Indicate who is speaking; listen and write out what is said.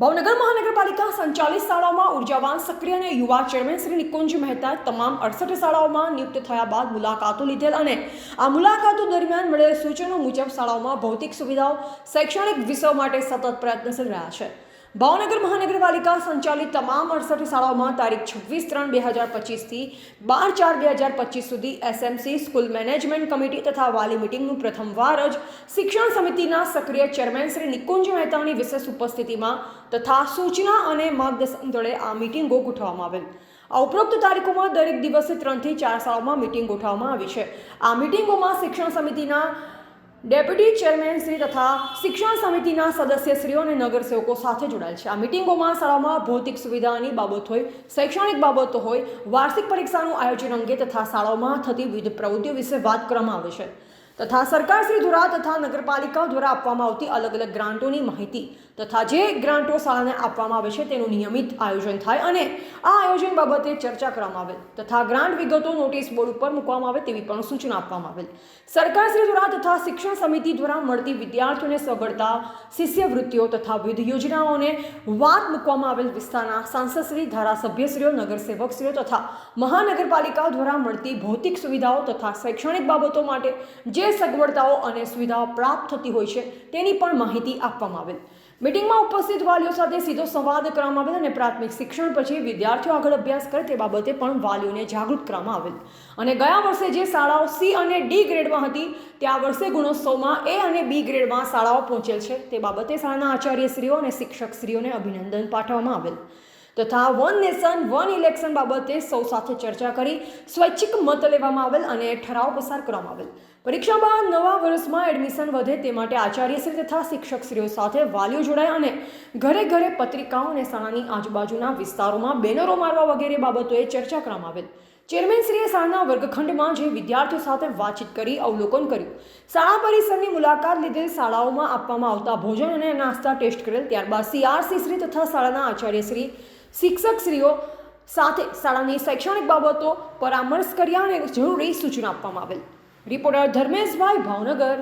Speaker 1: ભાવનગર મહાનગરપાલિકા સંચાલિત શાળાઓમાં ઉર્જાવાન, સક્રિય અને યુવા ચેરમેન શ્રી નિકુંજ મહેતા તમામ અડસઠ શાળાઓમાં નિયુક્ત થયા બાદ મુલાકાતો લીધેલ અને આ મુલાકાતો દરમિયાન મળેલ સૂચનો મુજબ શાળાઓમાં ભૌતિક સુવિધાઓ, શૈક્ષણિક વિષયો માટે સતત પ્રયત્નશીલ રહ્યા છે. ભાવનગર મહાનગરપાલિકા સંચાલિત તમામ અડસઠ શાળાઓમાં તારીખ છવ્વીસ ત્રણ બે હજાર પચીસથી બાર ચાર બે હજાર પચીસ સુધી એસએમસી સ્કૂલ મેનેજમેન્ટ કમિટી તથા વાલી મિટિંગનું પ્રથમવાર જ શિક્ષણ સમિતિના સક્રિય ચેરમેન શ્રી નિકુંજ મહેતાની વિશેષ ઉપસ્થિતિમાં તથા સૂચના અને માર્ગદર્શન દળે આ મિટિંગો ગોઠવવામાં આવેલ. આ ઉપરોક્ત તારીખોમાં દરેક દિવસે ત્રણથી ચાર શાળાઓમાં મિટિંગ ગોઠવવામાં આવી છે. આ મિટિંગોમાં શિક્ષણ સમિતિના ડેપ્યુટી ચેરમેન શ્રી તથા શિક્ષણ સમિતિના સદસ્યશ્રીઓ અને નગરસેવકો સાથે જોડાયેલ છે. આ મિટિંગોમાં શાળામાં ભૌતિક સુવિધાની બાબત હોય, શૈક્ષણિક બાબતો હોય, વાર્ષિક પરીક્ષાનું આયોજન અંગે તથા શાળાઓમાં થતી વિવિધ પ્રવૃત્તિઓ વિશે વાત કરવામાં આવે છે. તથા સરકારશ્રી દ્વારા તથા નગરપાલિકાઓ દ્વારા આપવામાં આવતી અલગ અલગ ગ્રાન્ટોની માહિતી તથા જે ગ્રાન્ટો શાળાને આપવામાં આવે છે તેનું નિયમિત આયોજન થાય અને આ આયોજન બાબતે ચર્ચા કરવામાં આવેલ તથા ગ્રાન્ટ વિગતો નોટિસ બોર્ડ ઉપર મૂકવામાં આવે તેવી પણ સૂચના આપવામાં આવેલ. સરકારશ્રી દ્વારા તથા શિક્ષણ સમિતિ દ્વારા મળતી વિદ્યાર્થીઓને સગવડતા શિષ્યવૃત્તિઓ તથા વિવિધ યોજનાઓને વાત મૂકવામાં આવેલ વિસ્તારના સાંસદશ્રી, ધારાસભ્યશ્રીઓ, નગરસેવકશ્રીઓ તથા મહાનગરપાલિકાઓ દ્વારા મળતી ભૌતિક સુવિધાઓ તથા શૈક્ષણિક બાબતો માટે જે સગવડતાઓ અને સુવિધાઓ પ્રાપ્ત થતી હોય છે, તેની પણ માહિતી આપવામાં આવેલ. મિટિંગમાં ઉપસ્થિત વાલીઓ સાથે સીધો સંવાદ કરવામાં આવેલ અને પ્રાથમિક શિક્ષણ પછી વિદ્યાર્થીઓ આગળ અભ્યાસ કરે તે બાબતે પણ વાલીઓને જાગૃત કરવામાં આવેલ. અને ગયા વર્ષે જે શાળાઓ સી અને ડી ગ્રેડમાં હતી તે આ વર્ષે ગુણોત્સવમાં એ અને બી ગ્રેડમાં શાળાઓ પહોંચેલ છે. તે બાબતે શાળાના આચાર્યશ્રીઓ અને શિક્ષકશ્રીઓને અભિનંદન પાઠવવામાં આવેલ. તથા વન નેશન, વન ઇલેક્શન બાબતે સૌ સાથે ચર્ચા કરી, સ્વૈચ્છિક મત લેવામાં આવેલ અને ઠરાવ પસાર કરવામાં આવેલ. પરીક્ષા બાદ નવા વર્ષમાં એડમિશન વધે તે માટે આચાર્યશ્રી તથા શિક્ષકશ્રીઓ સાથે વાલીઓ જોડાયા અને ઘરે ઘરે પત્રિકાઓ અને શાળાની આજુબાજુના વિસ્તારોમાં બેનરો મારવા વગેરે બાબતોએ ચર્ચા કરવામાં આવેલ. ચેરમેનશ્રીએ શાળાના વર્ગખંડમાં જે વિદ્યાર્થીઓ સાથે વાતચીત કરી, અવલોકન કર્યું. શાળા પરિસરની મુલાકાત લીધેલ શાળાઓમાં આપવામાં આવતા ભોજન અને નાસ્તા ટેસ્ટ કરેલ. ત્યારબાદ સીઆરસી શ્રી તથા શાળાના આચાર્યશ્રી શિક્ષકશ્રીઓ સાથે શાળાની શૈક્ષણિક બાબતો પરામર્શ કર્યા અને જરૂરી સૂચના આપવામાં આવેલ. રિપોર્ટર ધર્મેશભાઈ ભાવનગર.